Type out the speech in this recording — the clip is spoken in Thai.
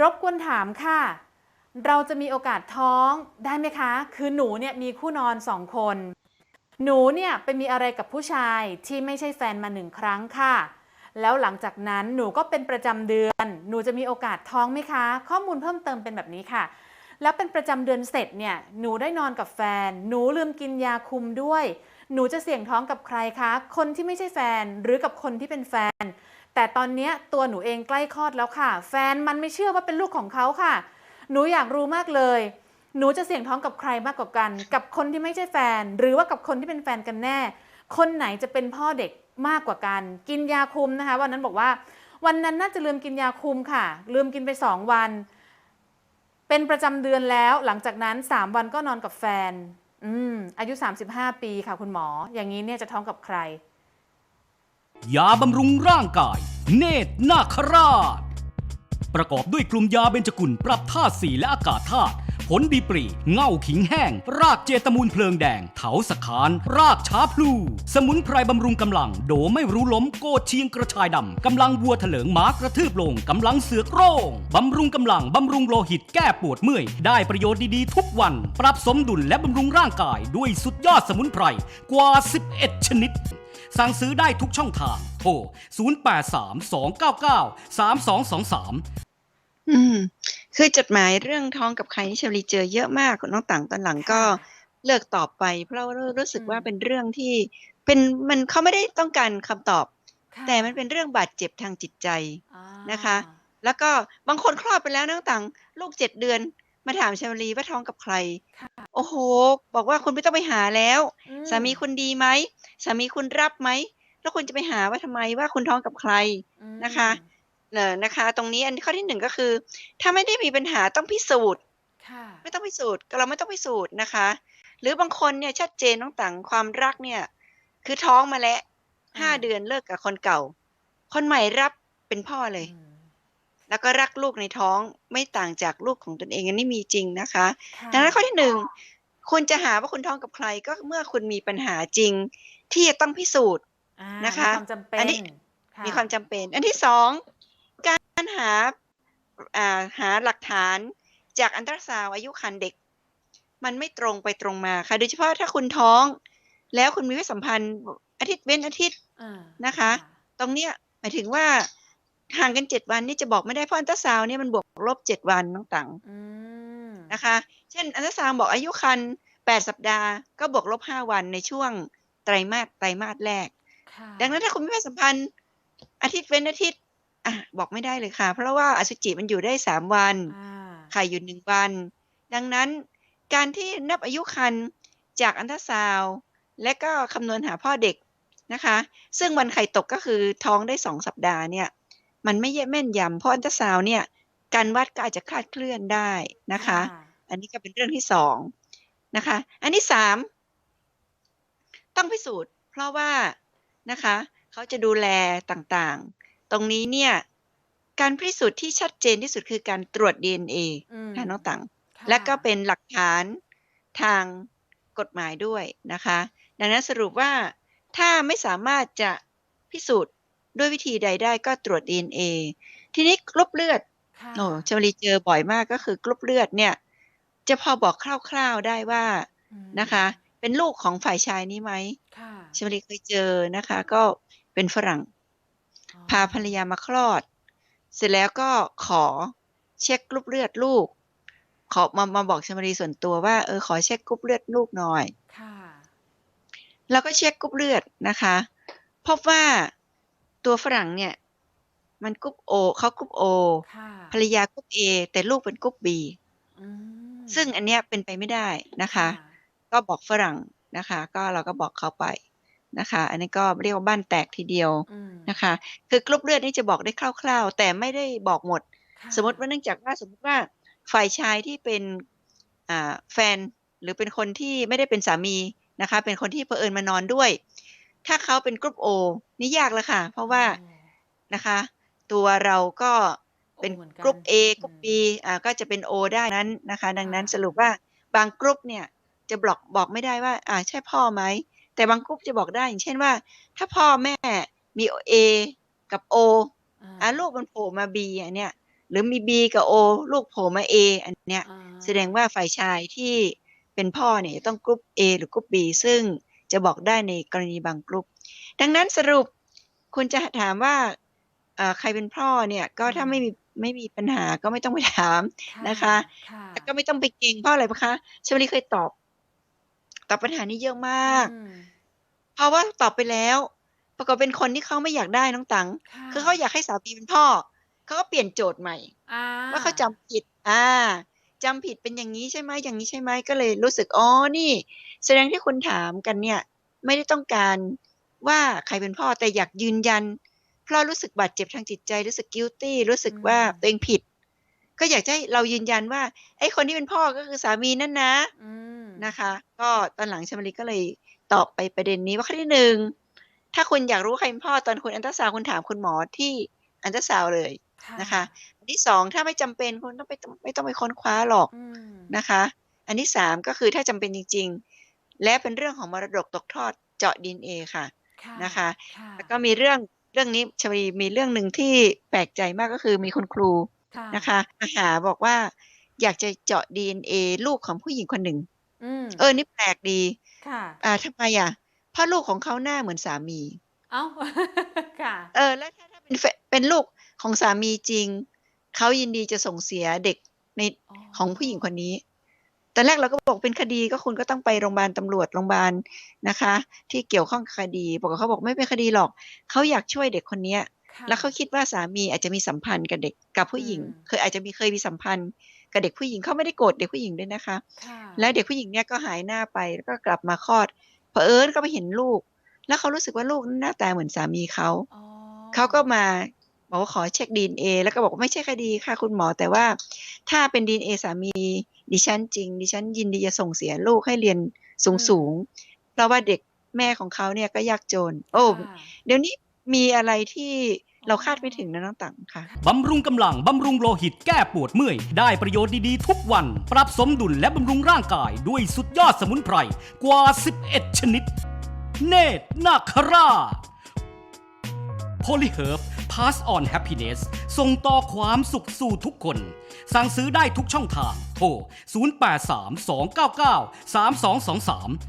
รบกวนถามค่ะ เราจะมีโอกาสท้องได้ไหมคะ คือหนูเนี่ยมีคู่นอนสองคน หนูเนี่ยไปมีอะไรกับผู้ชายที่ไม่ใช่แฟนมาหนึ่งครั้งค่ะ แล้วหลังจากนั้นหนูก็เป็นประจำเดือน หนูจะมีโอกาสท้องไหมคะ ข้อมูลเพิ่มเติมเป็นแบบนี้ค่ะ แล้วเป็นประจำเดือนเสร็จเนี่ย หนูได้นอนกับแฟน หนูลืมกินยาคุมด้วย หนูจะเสี่ยงท้องกับใครคะ คนที่ไม่ใช่แฟนหรือกับคนที่เป็นแฟน แต่ตอนนี้ตัวหนูเองใกล้คลอดแล้วค่ะ แฟนมันไม่เชื่อว่าเป็นลูกของเขาค่ะ หนูอยากรู้มากเลย หนูจะเสี่ยงท้องกับใครมากกว่ากัน กับคนที่ไม่ใช่แฟน หรือว่ากับคนที่เป็นแฟนกันแน่ คนไหนจะเป็นพ่อเด็กมากกว่ากัน กินยาคุมนะคะ วันนั้นบอกว่า วันนั้นน่าจะลืมกินยาคุมค่ะ ลืมกินไปสองวัน เป็นประจำเดือนแล้ว หลังจากนั้น3วันก็นอนกับแฟน อืมอายุ 35 ปีค่ะคุณหมอ อย่างนี้เนี่ยจะท้องกับใคร ยาบำรุงร่างกาย เนตรนาคราช ประกอบด้วยกลุ่มยาเบญจกุลปรับธาตุสีและอากาศธาตุผลดีปรีเง่าขิงแห้ง รากเจตมูลเพลิงแดง เถาสะขาน รากช้าพลู สมุนไพรบำรุงกำลัง โดไม่รู้ล้มโกดเชียงกระชายดำ กำลังวัวเถลิงหมากระทืบลง กำลังเสือกโร่ง บำรุงกำลัง บำรุงโลหิตแก้ปวดเมื่อย ได้ประโยชน์ดีๆ ทุกวัน ปรับสมดุลและบำรุงร่างกายด้วยสุดยอดสมุนไพรกว่า 11 ชนิด สั่งซื้อได้ทุกช่องทาง โทร 0832993223 อืม คือจดหมายเรื่องท้องกับใครนี่เชลีเจอเยอะมากน้องต่างตอนหลังก็เลิกตอบไป เพราะว่ารู้สึกอืมว่าเป็นเรื่องที่เป็นมันเขาไม่ได้ต้องการคำตอบค่ะแต่มันเป็นเรื่องบาดเจ็บทางจิตใจอ่านะคะ แล้วก็บางคนคลอดไปแล้วน้องต่างลูกเจ็ดเดือน มาถามเชลีว่าท้องกับใครค่ะโอ้โห บอกว่าคุณไม่ต้องไปหาแล้วอืสามีคุณดีไหมสามีคุณรับไหม แล้วคุณจะไปหาว่าทำไมว่าคุณท้องกับใครอืมนะคะเนอะนะคะ ตรงนี้อันข้อที่หนึ่งก็คือ ถ้าไม่ได้มีปัญหาต้องพิสูจน์ค่ะไม่ต้องพิสูจน์เราไม่ต้องพิสูจน์นะคะ หรือบางคนเนี่ยชัดเจนน้องต่างความรักเนี่ย คือท้องมาแล้วห้าอืมเดือนเลิกกับคนเก่า คนใหม่รับเป็นพ่อเลยอืม แล้วก็รักลูกในท้องไม่ต่างจากลูกของตนเองอันนี้มีจริงนะคะค่ะดังนั้นข้อที่หนึ่งคุณจะหาว่าคุณท้องกับใครก็เมื่อคุณมีปัญหาจริง ที่จะต้องพิสูจน์อ่านะคะมีความจำเป็นอันนี้ค่ะมีความจำเป็น อันที่สองการหาอ่าหาหลักฐานจากอันตราซาวด์อายุครรภ์เด็ก มันไม่ตรงไปตรงมาค่ะ โดยเฉพาะถ้าคุณท้อง แล้วคุณมีเพศสัมพันธ์อาทิตย์เว้นอาทิตย์อ่านะคะ ตรงเนี้ยหมายถึงว่า ห่างกันเจ็ดวันนี่จะบอกไม่ได้เพราะอันตราซาวด์เนี่ยมันบวกลบเจ็ดวันน้องตังอืมนะคะ เช่น อันตราซาวด์บอกอายุครรภ์แปดสัปดาห์ก็บวกลบห้าวันในช่วงไตรมาสไตรมาสแรกค่ะดังนั้นถ้าคุณมีเพศสัมพันธ์ อาทิตย์เว้นอาทิตย์อะบอกไม่ได้เลยค่ะ เพราะว่าอสุจิมันอยู่ได้สามวันอ่าไข่อยู่หนึ่งวัน ดังนั้นการที่นับอายุครรภ์จากอันตราซาวด์และก็คำนวณหาพ่อเด็กนะคะ ซึ่งวันไข่ตกก็คือท้องได้สองสัปดาห์เนี่ย มันไม่แม่นยำเพราะอันตราซาวด์เนี่ยการวัดก็อาจจะคลาดเคลื่อนได้นะคะ อันนี้ก็เป็นเรื่องที่สองนะคะ อันที่สามต้องพิสูจน์ เพราะว่านะคะเขาจะดูแลต่างๆ ตรงนี้เนี่ยการพิสูจน์ที่ชัดเจนที่สุดคือการตรวจ DNA อืมค่ะน้องตังค่ะและก็เป็นหลักฐานทางกฎหมายด้วยนะคะ ดังนั้นสรุปว่าถ้าไม่สามารถจะพิสูจน์ ด้วยวิธีใดได้ก็ตรวจ DNA ทีนี้กรุ๊ปเลือดค่ะโอ้ชวลีเจอบ่อยมากก็คือกรุ๊ปเลือดเนี่ย จะพอบอกคร่าวๆได้ว่าอืมนะคะ เป็นลูกของฝ่ายชายนี้ไหมค่ะชวลีเคยเจอนะคะ ก็เป็นฝรั่งอ๋อพาภรรยามาคลอด เสร็จแล้วก็ขอเช็คกรุ๊ปเลือดลูก ขอมามาบอกชมรีส่วนตัวว่าเออขอเช็คกรุ๊ปเลือดลูกหน่อยค่ะแล้วก็เช็คกรุ๊ปเลือดนะคะ พบว่า ตัวฝรั่งเนี่ย มันกรุ๊ปโอเขากรุ๊ปโอค่ะภรรยากรุ๊ปเอแต่ลูกเป็นกรุ๊ปบีอืมซึ่งอันเนี้ยเป็นไปไม่ได้นะคะ ก็บอกฝรั่งนะคะ ก็เราก็บอกเขาไปนะคะ อันนี้ก็เรียกว่าบ้านแตกทีเดียวอืมนะคะ คือกรุ๊ปเลือดนี่จะบอกได้คร่าว ๆ แต่ไม่ได้บอกหมดค่ะสมมติว่าเนื่องจากว่าสมมติว่าฝ่ายชายที่เป็นอ่าแฟนหรือเป็นคนที่ไม่ได้เป็นสามีนะคะ เป็นคนที่เผอิญมานอนด้วย ถ้าเขาเป็นกรุ๊ปโอนี่ยากแล้วค่ะ เพราะว่าโอ้นะคะ ตัวเราก็เป็นโอหมือนนกรุ๊ป A กรุ๊ป B อ่าก็จะเป็น O ได้นั้นนะคะ ดังนั้นค่ะสรุปว่าบางกรุ๊ปเนี่ยจะบอกบอกไม่ได้ว่า อ่าใช่พ่อไหม แต่บางกรุ๊ปจะบอกได้ อย่างเช่นว่า ถ้าพ่อแม่มี A กับ O อ่าลูกมันโผล่มา B อะเนี่ยหรือมี B กับ O ลูกโผล่มา A อันเนี้ยอ่าแสดงว่าฝ่ายชายที่เป็นพ่อเนี่ยจะต้องกรุ๊ป A หรือกรุ๊ป B ซึ่ง จะบอกได้ในกรณีบางกรุ๊ปดังนั้นสรุปคุณจะถามว่าเอ่อใครเป็นพ่อเนี่ยก็ถ้าไม่มีไม่มีปัญหาก็ไม่ต้องไปถามนะคะค่ะแล้วก็ไม่ต้องไปเก่งเพราะอะไรปะคะชวลีเคยตอบตอบปัญหานี้เยอะมากอืมเพราะว่าตอบไปแล้ว ปรากฏเป็นคนที่เขาไม่อยากได้น้องตังค่ะคือเขาอยากให้สามีเป็นพ่อเขาก็เปลี่ยนโจทย์ใหม่อ่ว่าเขาจำผิด อ่า จำผิดเป็นอย่างนี้ใช่ไหมอย่างนี้ใช่ไหมก็เลยรู้สึกอ๋อนี่ แสดงที่คุณถามกันเนี่ย ไม่ได้ต้องการว่าใครเป็นพ่อแต่อยากยืนยัน เพราะรู้สึกบาดเจ็บทางจิตใจรู้สึก guilty รู้สึกว่าตัวเองผิด ก็อยากจะให้เรายืนยันว่าไอ้คนที่เป็นพ่อก็คือสามีนั่นนะอืมนะคะ ก็ตอนหลังชมรีก็เลยตอบไปประเด็นนี้ว่าข้อที่หนึ่งถ้าคุณอยากรู้ใครเป็นพ่อตอนคุณอันตราซาวด์คุณถามคุณหมอที่อันตราซาวด์เลย นะคะอันที่สองถ้าไม่จำเป็นคุณต้องไปไม่ต้องไปค้นคว้าหรอกอืมนะคะ อันที่สามก็คือถ้าจำเป็นจริง ๆ และเป็นเรื่องของมรดกตกทอดเจาะดีเอค่ะค่ะนะคะค่ะแล้วก็มีเรื่องเรื่องนี้ชมรีมีเรื่องหนึ่งที่แปลกใจมากก็คือมีคุณครูค่ะนะคะมาหาบอกว่าอยากจะเจาะ DNA ลูกของผู้หญิงคนหนึ่งอืมเออนี่แปลกดีค่ะอ่าทำไมอะเพราะลูกของเขาหน้าเหมือนสามี เอ้าค่ะ เออแล้วถ้าถ้าเป็นแฟเป็นลูก ของสามีจริง เขายินดีจะส่งเสียเด็กในของผู้หญิงคนนี้ตอนแรกเราก็บอกเป็นคดีก็คุณก็ต้องไปโรงพยาบาลตำรวจโรงพยาบาลนะคะ ที่เกี่ยวข้องกับคดีบอกว่าเขาบอกไม่เป็นคดีหรอก เขาอยากช่วยเด็กคนเนี้ยค่ะแล้วเขาคิดว่าสามีอาจจะมีสัมพันธ์กับเด็กกับผู้หญิงอืมเคยอาจจะมีเคยมีสัมพันธ์กับเด็กผู้หญิงเขาไม่ได้โกรธเด็กผู้หญิงด้วยนะคะค่ะแล้วเด็กผู้หญิงเนี่ยก็หายหน้าไปแล้วก็กลับมาคลอดเผอิญก็ไปเห็นลูก แล้วเขารู้สึกว่าลูกหน้าตาเหมือนสามีเขาอ๋อเขาก็มา บอกว่าขอเช็คดีเอแล้วก็บอกว่าไม่ใช่คดีค่ะคุณหมอ แต่ว่าถ้าเป็นดีเอสามีดิฉันจริง ดิฉันยินดีจะส่งเสียลูกให้เรียนสูงสูงๆเพราะว่าเด็กแม่ของเขาเนี่ยก็ยากจน โอ้ค่ะเดี๋ยวนี้มีอะไรที่เราคาดไม่ถึงนะน้องตังค่ะบำรุงกำลัง บำรุงโลหิตแก้ปวดเมื่อย ได้ประโยชน์ดีๆ ทุกวัน ปรับสมดุลและบำรุงร่างกาย ด้วยสุดยอดสมุนไพร กว่า 11 ชนิด เนตรนาคราช Polyherb Pass on Happiness ส่งต่อความสุขสู่ทุกคน สั่งซื้อได้ทุกช่องทาง โทร 0832993223